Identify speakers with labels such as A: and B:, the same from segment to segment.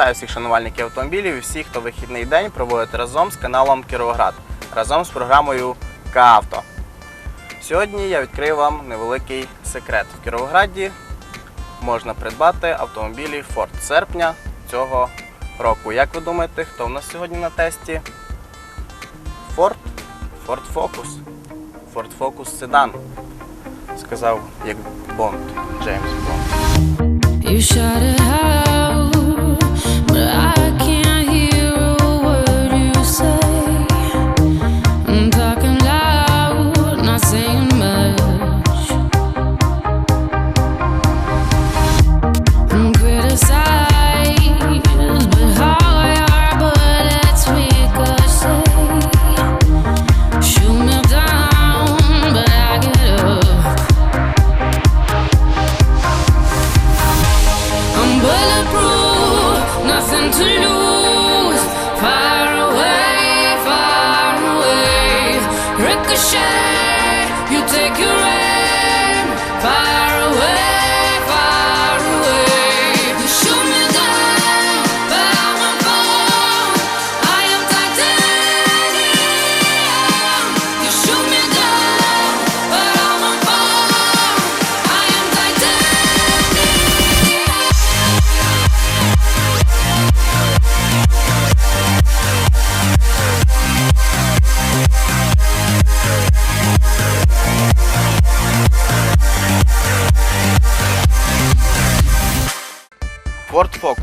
A: Вітаю всіх шанувальників автомобілів і всіх, хто вихідний день проводить разом з каналом Кіровоград, разом з програмою К-Авто. Сьогодні я відкрию вам невеликий секрет. В Кіровограді можна придбати автомобілі Ford серпня цього року. Як ви думаєте, хто в нас сьогодні на тесті? Ford? Ford Focus. Ford Focus Sedan. Сказав як Бонд, Джеймс Бонд.
B: music.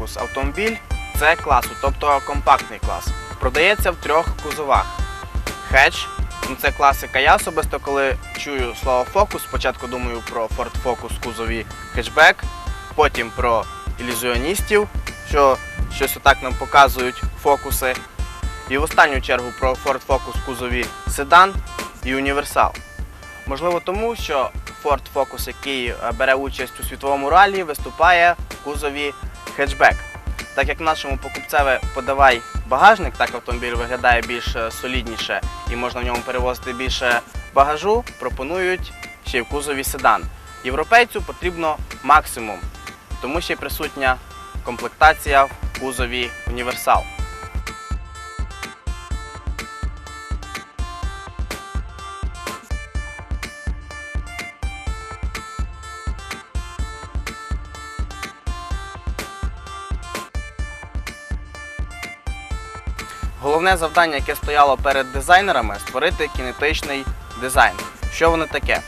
A: Ford автомобіль це класу, тобто компактний клас. Продається в трьох кузовах. Хедж, ну це класика. Я особисто, коли чую слово Focus, спочатку думаю про Ford Focus кузові хетчбек, потім про ілюзіоністів, що щось отак нам показують фокуси. І в останню чергу про Ford Focus кузові седан і універсал. Можливо, тому що Ford Focus, який е, бере участь у світовому ралі, виступає в кузові хетчбек. Так як нашому покупцеві подавай багажник, так автомобіль виглядає більш е, солідніше і можна в ньому перевозити більше багажу, пропонують ще й в кузові седан. Європейцю потрібно максимум, тому ще й присутня комплектація в кузові універсал. Головне завдання, яке стояло перед дизайнерами, створити кінетичний дизайн. Що воно таке?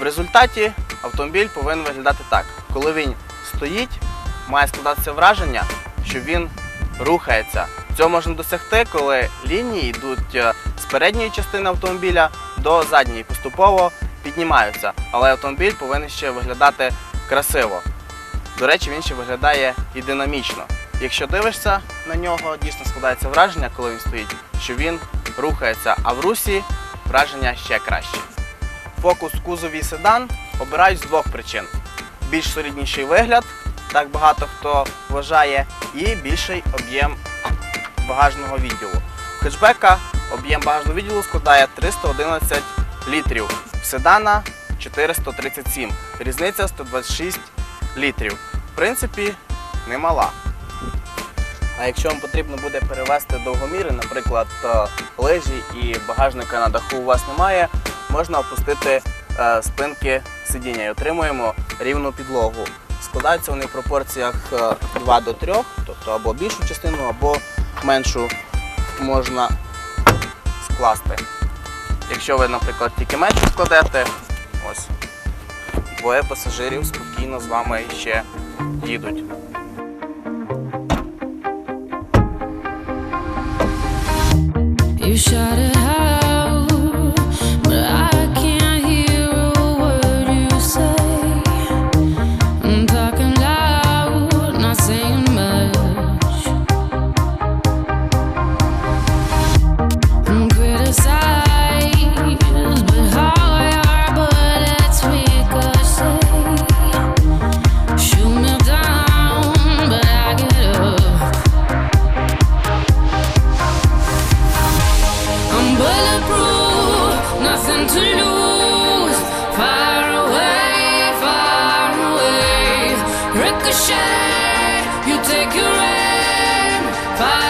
A: В результаті автомобіль повинен виглядати так. Коли він стоїть, має складатися враження, що він рухається. Цього можна досягти, коли лінії йдуть е, з передньої частини автомобіля до задньої, поступово піднімаються. Але автомобіль повинен ще виглядати красиво. До речі, він ще виглядає і динамічно. Якщо дивишся на нього, дійсно складається враження, коли він стоїть, що він рухається, а в русі враження ще краще. Фокус кузові седан обирають з двох причин: більш солідніший вигляд, так багато хто вважає, і більший об'єм багажного відділу. У хетчбека об'єм багажного відділу складає 311 літрів, в седана 437. Різниця 126 літрів. В принципі, немала. А якщо вам потрібно буде перевезти довгоміри, наприклад, е, лижі і багажника на даху у вас немає, можна опустити е, спинки сидіння і отримуємо рівну підлогу. Складаються вони в пропорціях е, 2 до 3, тобто або більшу частину, або меншу можна скласти. Якщо ви, наприклад, тільки меншу складете, ось двоє пасажирів спокійно з вами ще їдуть.
B: You shout it Ricochet, you take your aim. Fire.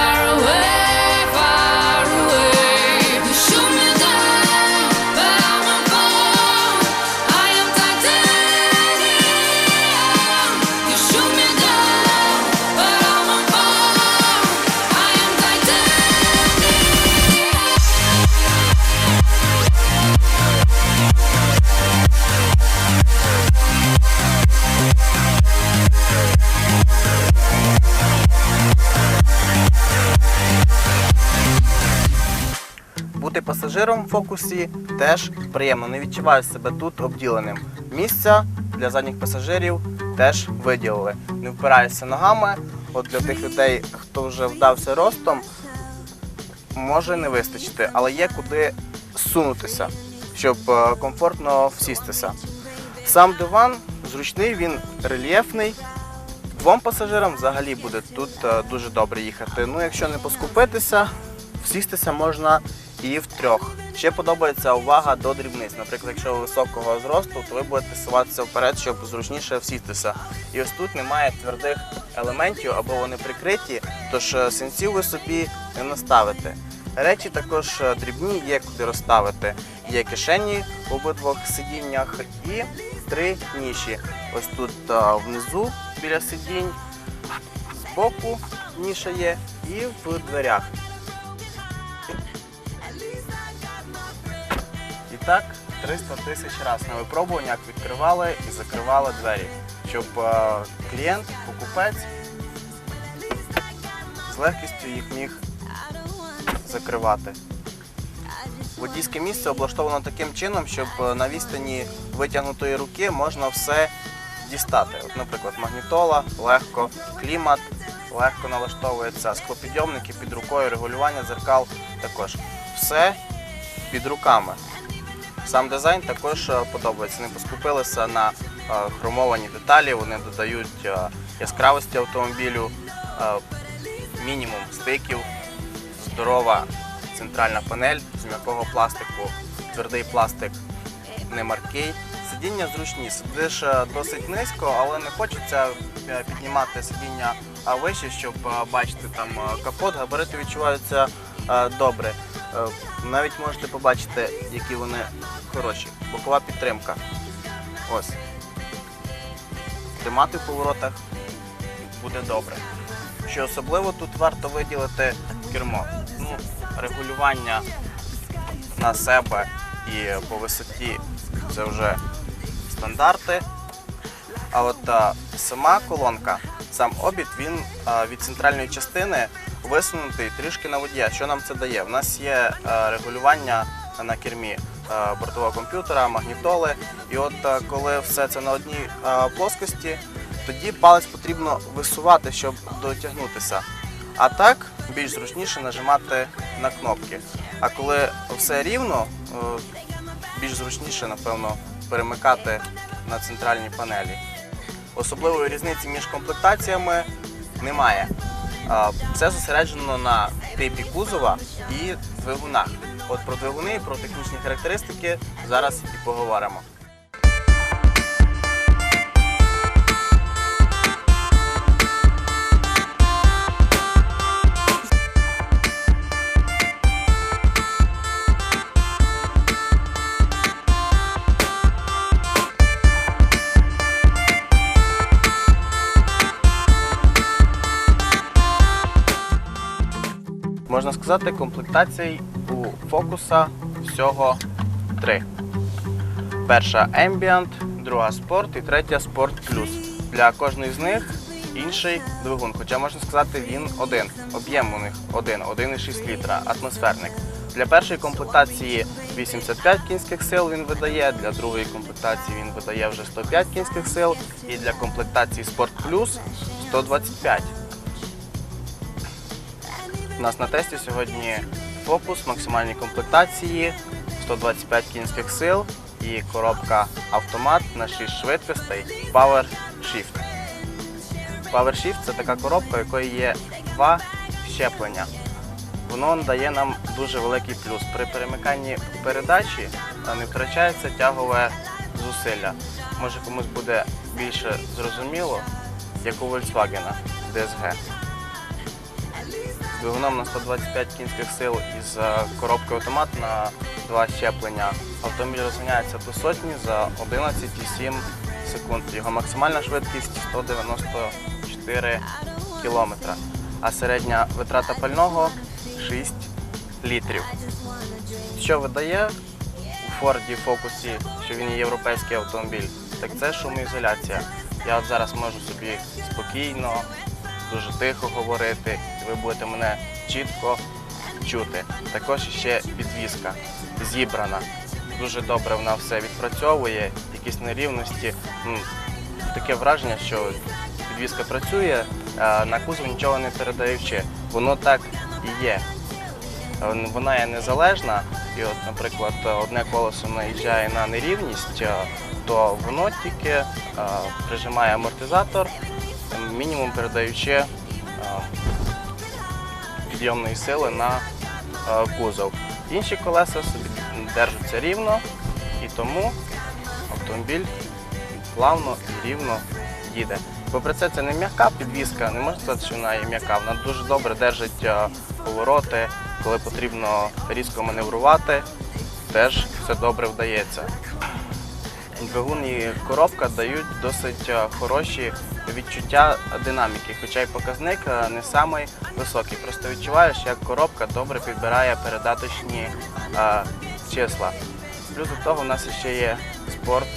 A: Пасажиром в фокусі теж приємно. Не відчуваю себе тут обділеним. Місця для задніх пасажирів теж виділили. Не впираюся ногами. От для тих людей, хто вже вдався ростом, може не вистачити, але є куди сунутися, щоб е, комфортно всістися. Сам диван зручний, він рельєфний. Двом пасажирам взагалі буде тут е, дуже добре їхати. Ну, якщо не поскупитися, всістися можна і в трьох. Ще подобається увага до дрібниць. Наприклад, якщо ви високого зросту, то ви будете суватися вперед, щоб зручніше всістися. І ось тут немає твердих елементів або вони прикриті, тож е, сенсів ви собі не наставите. Речі також е, дрібні, є куди розставити. Є кишені в обидвох сидіннях і три ніші. Ось тут е, внизу біля сидінь, збоку ніша є і в дверях. Так 300 тисяч разів на випробуваннях відкривали і закривали двері, щоб е, клієнт, покупець з легкістю їх міг закривати. Водійське місце облаштовано таким чином, щоб е, на відстані витягнутої руки можна все дістати. От, наприклад, магнітола, легко, клімат, легко налаштовується, склопідйомники під рукою, регулювання дзеркал також. Все під руками. Сам дизайн також е, подобається. Не поскупилися на е, хромовані деталі, вони додають е, яскравості автомобілю, мінімум стиків, здорова центральна панель з м'якого пластику, твердий пластик не маркий. Сидіння зручні, сидиш досить низько, але не хочеться піднімати сидіння вище, щоб бачити там капот. Габарити відчуваються добре. Навіть можете побачити, які вони хороші. Бокова підтримка. Ось. Тримати в поворотах буде добре. Що особливо тут варто виділити кермо. Ну, регулювання на себе і по висоті це вже стандарти. А от а, сама колонка, сам обід, він а, від центральної частини висунутий трішки на водія. Що нам це дає? У нас є а, регулювання на кермі бортового комп'ютера, магнітоли. І от коли все це на одній плоскості, тоді палець потрібно висувати, щоб дотягнутися. А так більш зручніше нажимати на кнопки. А коли все рівно, е, більш зручніше, напевно, перемикати на центральній панелі. Особливої різниці між комплектаціями немає. Все зосереджено на типі кузова і двигунах. От про двигуни про технічні характеристики зараз і поговоримо. Можна сказати, комплектацій у фокуса всього три. Перша Ambient, друга Sport і третя Sport Plus. Для кожної з них інший двигун. Хоча можна сказати, він один. Об'єм у них один, 1,6 літра, атмосферник. Для першої комплектації 85 кінських сил він видає, для другої комплектації він видає вже 105 кінських сил, і для комплектації Sport Plus 125. У нас на тесті сьогодні фокус максимальній комплектації 125 кінських сил і коробка автомат на 6 швидкостей Power Shift. Power Shift це така коробка, у якої є два щеплення. Воно дає нам дуже великий плюс. При перемиканні передачі не втрачається тягове зусилля. Може комусь буде більше зрозуміло, як у Volkswagen DSG двигуном на 125 кінських сил із е, коробкою автомат на два щеплення. Автомобіль розганяється до сотні за 11,7 секунд. Його максимальна швидкість 194 км, а середня витрата пального 6 літрів. Що видає у Форді Фокусі, що він є європейський автомобіль, так це шумоізоляція. Я от зараз можу собі спокійно, дуже тихо говорити, ви будете мене чітко чути. Також ще підвіска зібрана. Дуже добре вона все відпрацьовує, якісь нерівності. Таке враження, що підвіска працює, а на кузов нічого не передаючи. Воно так і є. Вона є незалежна, і от, наприклад, одне колесо наїжджає на нерівність, то воно тільки прижимає амортизатор, мінімум передаючи підйомної сили на е, кузов. Інші колеса держаться рівно, і тому автомобіль плавно і рівно їде. Попри це, це не м'яка підвіска, не можна сказати, що вона є м'яка. Вона дуже добре держить е, повороти, коли потрібно різко маневрувати, теж все добре вдається. Двигун і коробка дають досить е, хороші відчуття динаміки, хоча й показник е, не самий високий. Просто відчуваєш, як коробка добре підбирає передаточні е, числа. Плюс до того у нас ще є спорт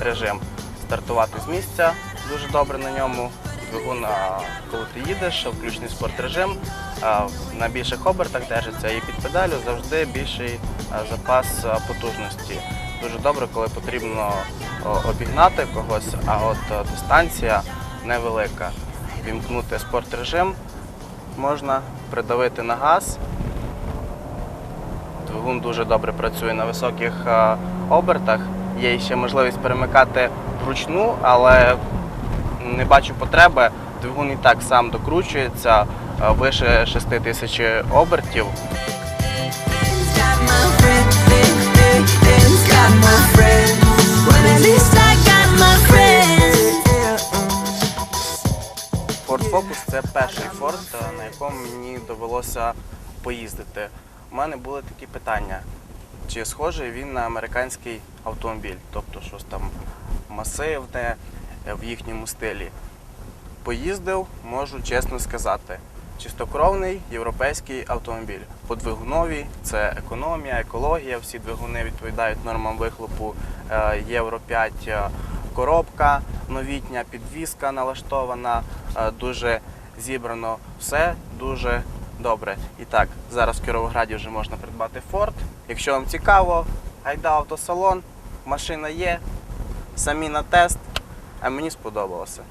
A: режим. Стартувати з місця дуже добре на ньому. Двигун, а, коли ти їдеш, включений спорт режим, а, на більших обертах держиться і під педалю завжди більший а, запас а, потужності. Дуже добре, коли потрібно обігнати когось, а от дистанція невелика. Вімкнути спорт режим можна придавити на газ. Двигун дуже добре працює на високих е, обертах. Є ще можливість перемикати вручну, але не бачу потреби. Двигун і так сам докручується е, вище 6 тисяч обертів. Focus це перший Ford, е, на якому мені довелося поїздити. У мене були такі питання: чи схожий він на американський автомобіль, тобто щось там масивне е, в їхньому стилі. Поїздив, можу чесно сказати. Чистокровний європейський автомобіль. По двигунові це економія, екологія. Всі двигуни відповідають нормам вихлопу е, Євро 5. Коробка новітня, підвіска налаштована, е, дуже зібрано все дуже добре. І так, зараз в Кіровограді вже можна придбати Форд. Якщо вам цікаво, гайда автосалон, машина є, самі на тест, а мені сподобалося.